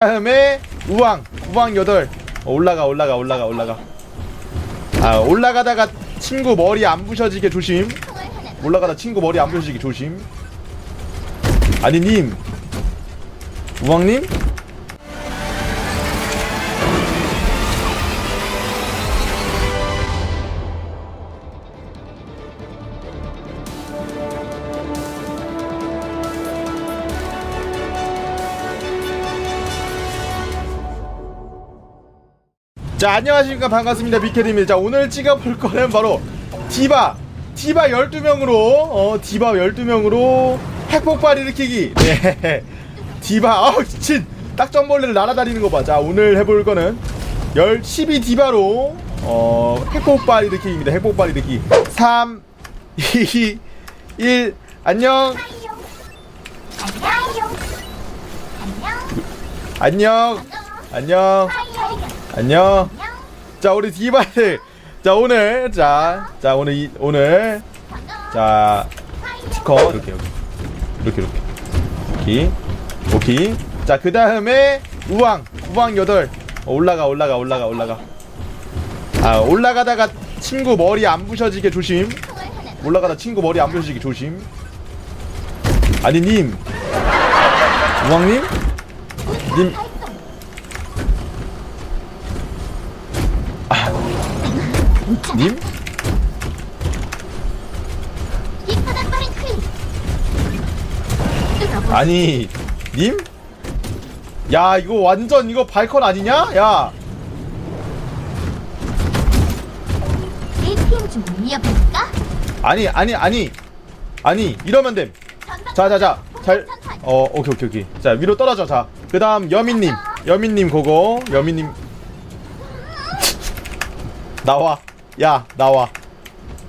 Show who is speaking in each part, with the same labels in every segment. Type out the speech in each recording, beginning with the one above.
Speaker 1: 다음에 우왕 우왕 여덟. 어, 올라가 올라가 올라가 올라가. 아 올라가다가 친구 머리 안 부셔지게 조심. 올라가다 친구 머리 안 부셔지게 조심. 아니 님. 우왕님 자 안녕하십니까. 반갑습니다. 비케드입니다. 자 오늘 찍어볼 거는 바로 디바. 디바 12명으로 어 디바 12명으로 핵폭발 일으키기. 네. 디바 아우 미친. 딱정벌레를 날아다니는 거봐자 오늘 해볼 거는 10, 12 디바로 어 핵폭발 일으키기입니다. 핵폭발 일으키기. 3 2 1 안녕. 안녕. 안녕. 안녕. 자 우리 디바들. 자 오늘 자, 자 오늘 이, 오늘 자 스티커 이렇게 여기 이렇게 이렇게 오케이 오케이. 자 그 다음에 우왕 우왕 여덟 어, 올라가 올라가 올라가 올라가. 아 올라가다가 친구 머리 안 부셔지게 조심. 올라가다 친구 머리 안 부셔지게 조심. 아니 님 우왕님 님 님? 아니 님? 야 이거 완전 이거 발컨 아니냐? 야? 아니 아니 아니. 아니 이러면 됨. 자자자. 잘어 오케이 오케이 오케이. 자 위로 떨어져 자 그 다음 여민님. 여민님 그거. 여민님. 나와 야 나와.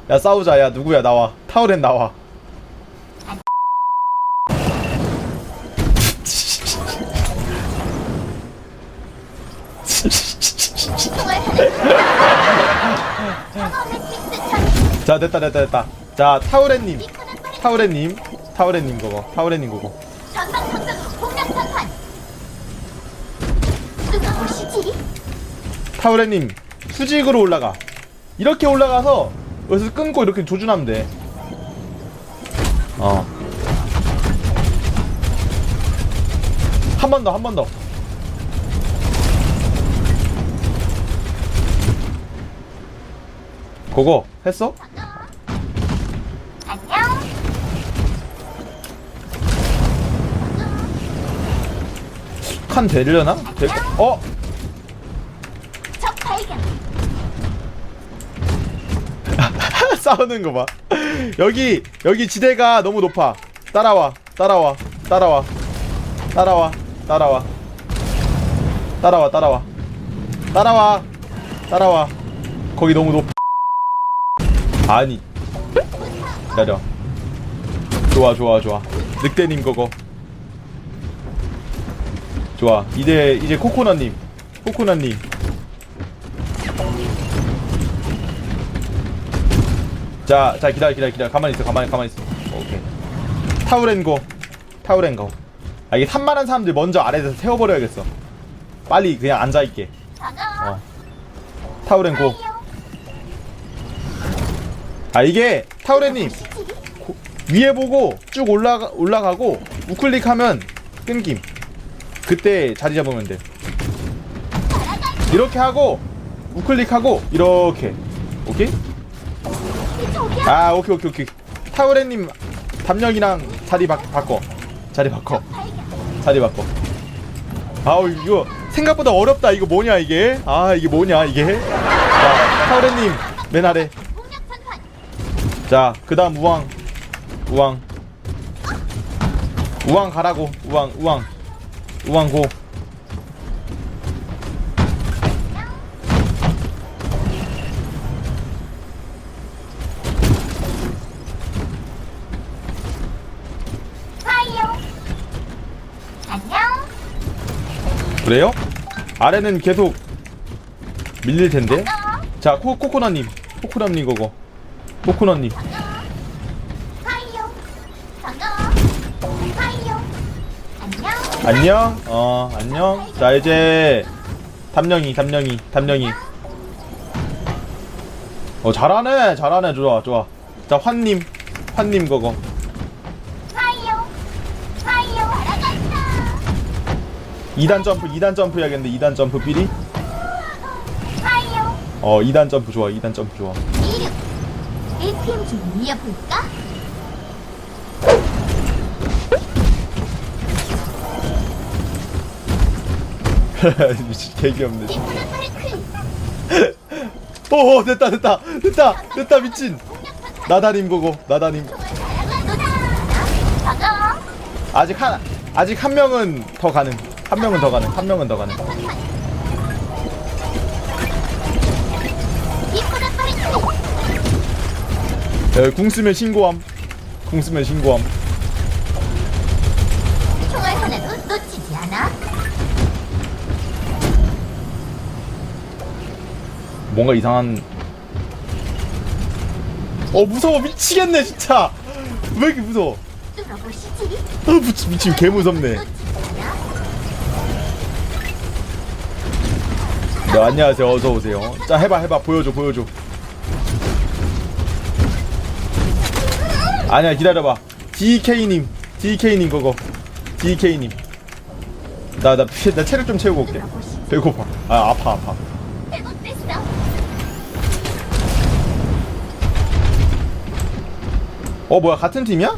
Speaker 1: 야 싸우자. 야 누구야? 나와. 타우렌 나와. 자 됐다 됐다 됐다. 자 타우렌님. 타우렌님. 타우렌님 그거. 타우렌님 그거? 타우렌님 수직으로 올라가 이렇게 올라가서 여기서 끊고 이렇게 조준하면 돼 어. 한 번 더, 한 번 더. 그거 했어?
Speaker 2: 안녕.
Speaker 1: 칸 되려나? 될... 어? 싸우는 거 봐. 여기 여기 지대가 너무 높아. 따라와, 따라와, 따라와, 따라와, 따라와, 따라와, 따라와, 따라와, 따라와. 거기 너무 높. 아니. 기다려. 좋아, 좋아, 좋아. 늑대님 거거. 좋아. 이제 이제 코코넛님, 코코넛님. 자, 자 기다려 기다려 기다려. 가만히 있어 가만히 가만히 있어. 오케이. 타우렌고. 타우렌고. 아 이게 산만한 사람들 먼저 아래에서 세워 버려야겠어. 빨리 그냥 앉아 있게.
Speaker 2: 반가워.
Speaker 1: 어. 타우렌고. 아 이게 타우렌님 고- 위에 보고 쭉 올라가 올라가고 우클릭하면 끊김. 그때 자리 잡으면 돼. 이렇게 하고 우클릭하고 이렇게. 오케이. 아 오케이 오케이 오케이. 타우렌님 담력이랑 자리 바, 바꿔. 자리 바꿔. 자리 바꿔. 아우 이거 생각보다 어렵다. 이거 뭐냐 이게? 아 이게 뭐냐 이게? 자 타우렌님 맨 아래.
Speaker 2: 공략 전환.
Speaker 1: 자그 다음 우왕. 우왕. 우왕 가라고. 우왕 우왕. 우왕 고 그래요? 아래는 계속 밀릴 텐데. 자 코, 코코넛님. 코코넛님 그거. 코코넛님.
Speaker 2: 안녕.
Speaker 1: 안녕. 어 안녕. 자 이제 담령이 담령이 담령이. 어 잘하네. 잘하네. 좋아 좋아. 자 환님. 환님 그거
Speaker 2: 파이어 파이어 날아간다
Speaker 1: 2단 점프 2단 점프 해야겠는데 2단 점프 삐리?
Speaker 2: 어
Speaker 1: 2단 점프 좋아 2단 점프 좋아.
Speaker 2: 이륙 APM 좀 올려볼까?
Speaker 1: 미친 개귀엽네 오 됐다 됐다 됐다 됐다 미친. 나다님 그거 나다님. 아직 한 아직 한 명은 더 가능 한 명은 더 가능 한 명은 더
Speaker 2: 파리클
Speaker 1: 에, 궁 쓰면 신고함. 궁 쓰면 신고함.
Speaker 2: 총알 하나도 놓치지 않아
Speaker 1: 뭔가 이상한. 어 무서워. 미치겠네 진짜. 왜 이렇게 무서워?
Speaker 2: 뚫어보시지.
Speaker 1: 아 미친 미친 개 무섭네.
Speaker 2: 놓치지
Speaker 1: 네 안녕하세요. 어서 오세요. 자 해봐 해봐. 보여줘 보여줘. 아니야 기다려봐. DK님. DK님 그거. DK님. 나나 나, 나 체력 좀 채우고 올게. 배고파. 아 아파 아파.
Speaker 2: 어
Speaker 1: 뭐야 같은 팀이야?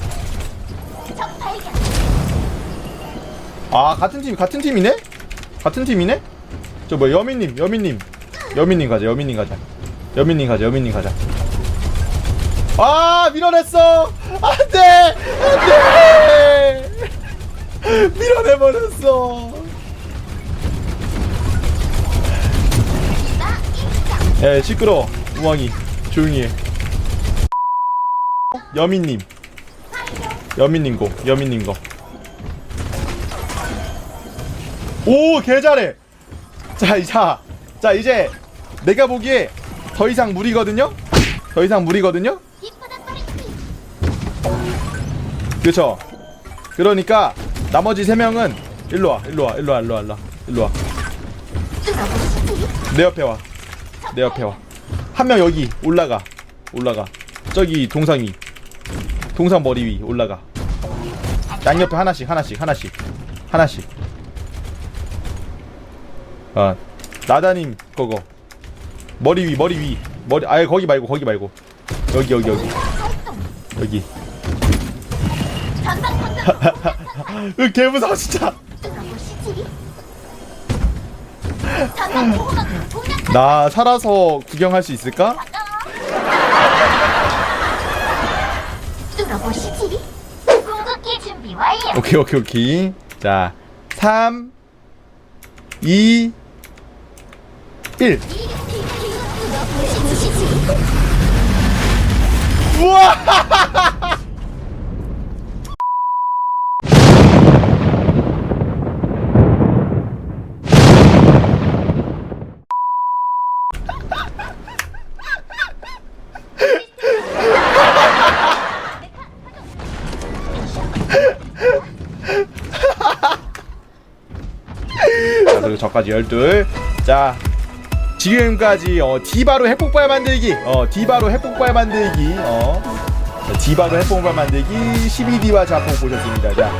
Speaker 1: 아 같은 팀 같은 팀이네? 같은 팀이네? 저 뭐야 여민님 여민님. 여민님 가자 여민님 가자. 여민님 가자 여민님 가자. 아 밀어냈어! 안돼! 안돼! 밀어내버렸어! 에 시끄러 우왕이 조용히 해. 여민님. 여민님 거 여민님 거오 개잘해 자, 이- 자, 자 이제 내가 보기에 더 이상 무리거든요? 더 이상 무리거든요? 그렇죠. 그러니까 나머지 세 명은 일로 와 일로 와 일로 와 일로 와 일로 와 와내 옆에 와. 내 옆에 와. 한 명 여기 올라가 올라가. 저기 동상 위. 동상 머리 위 올라가. 양옆에 하나씩 하나씩 하나씩 하나씩 아 나다님 그거. 머리 위 머리 위. 머리 아예 거기 말고 거기 말고. 여기 여기 여기. 여기.
Speaker 2: 전방 공격
Speaker 1: 개 무서워 진짜. 나 살아서 구경할 수 있을까? 오케이 오케이 오케이. 자 3 2 1
Speaker 2: 뚫어보시지
Speaker 1: 우와 자 그리고 저까지 12. 자 지금까지 어, 디바로 핵폭발 만들기 어 디바로 핵폭발 만들기 어 자, 디바로 핵폭발 만들기 12디와 자폭 보셨습니다. 자,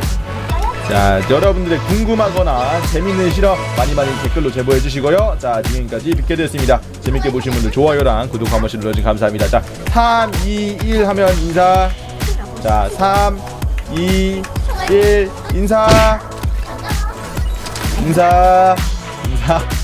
Speaker 1: 자 여러분들의 궁금하거나 재밌는 실험 많이 많이 댓글로 제보해 주시고요. 자 지금까지 뵙게 됐습니다. 재밌게 보신 분들 좋아요랑 구독 한 번씩 눌러주시면 감사합니다. 자 3, 2, 1 하면 인사. 자 3, 2, 1 인사. 인사. 인사